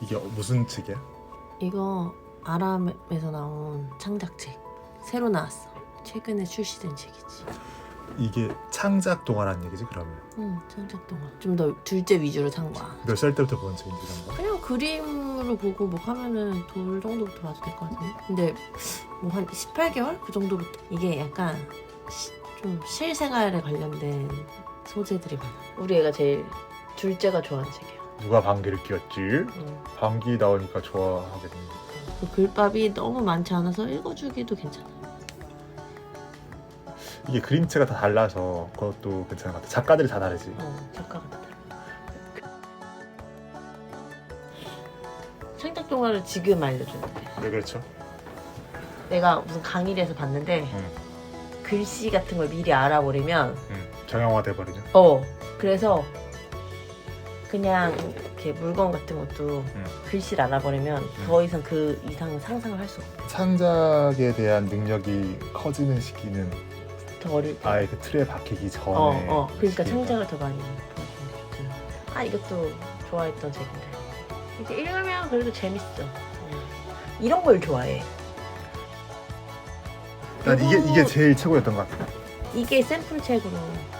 이게 무슨 책이야? 이거 아람에서 나온 창작책 새로 나왔어. 최근에 출시된 책이지. 이게 창작 동화라는 얘기지 그러면 응, 창작 동화. 좀 더 둘째 위주로 산 거야. 몇 살 때부터 보는 책인지 이런 거? 그냥 그림으로 보고 뭐 하면은 돌 정도부터 봐도 될 것 같은데. 근데 뭐 한 18개월 그 정도부터 이게 약간 시- 좀 실생활에 관련된 소재들이 많아. 우리 애가 제일 둘째가 좋아하는 책이야. 누가 방귀를 뀌었지? 응. 방귀 나오니까 좋아하게 된 거. 그 글밥이 너무 많지 않아서 읽어주기도 괜찮아. 이게 그림체가 다 달라서 그것도 괜찮은 것 같아 작가들이 다 다르지 어, 작가가 다 달라. 창작 동화를 지금 알려주는데 왜 그렇죠? 내가 무슨 강의를 해서 봤는데 응. 글씨 같은 걸 미리 알아버리면 응. 정형화 돼버리죠 어 그래서 그냥 이렇게 물건 같은 것도 응. 글씨를 알아버리면 더 이상 그 이상 상상을 할 수 없어 창작에 대한 능력이 커지는 시기는 더 어릴 때 아예 그 틀에 박히기 전에 어, 어. 그러니까 시기가. 창작을 더 많이 보여주는. 아 이것도 좋아했던 책인데 이게 읽으면 그래도 재밌어. 음. 이런 걸 좋아해. 난 이게 이게 제일 최고였던 것 같아 이게 샘플 책으로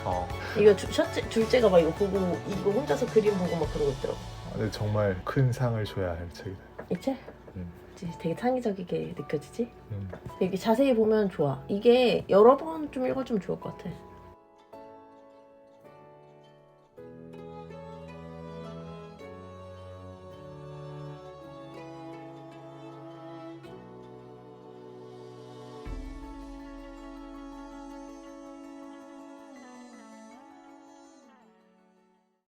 어. 이거 주, 첫째, 둘째가 막 이거 보고 이거 혼자서 그림 보고 막 그러고 있더라고. 근데 정말 큰 상을 줘야 할 책이다 이 책? 음. 그치? 되게 창의적이게 느껴지지? 음. 되게 자세히 보면 좋아. 이게 여러 번 좀 읽어주면 좋을 것 같아.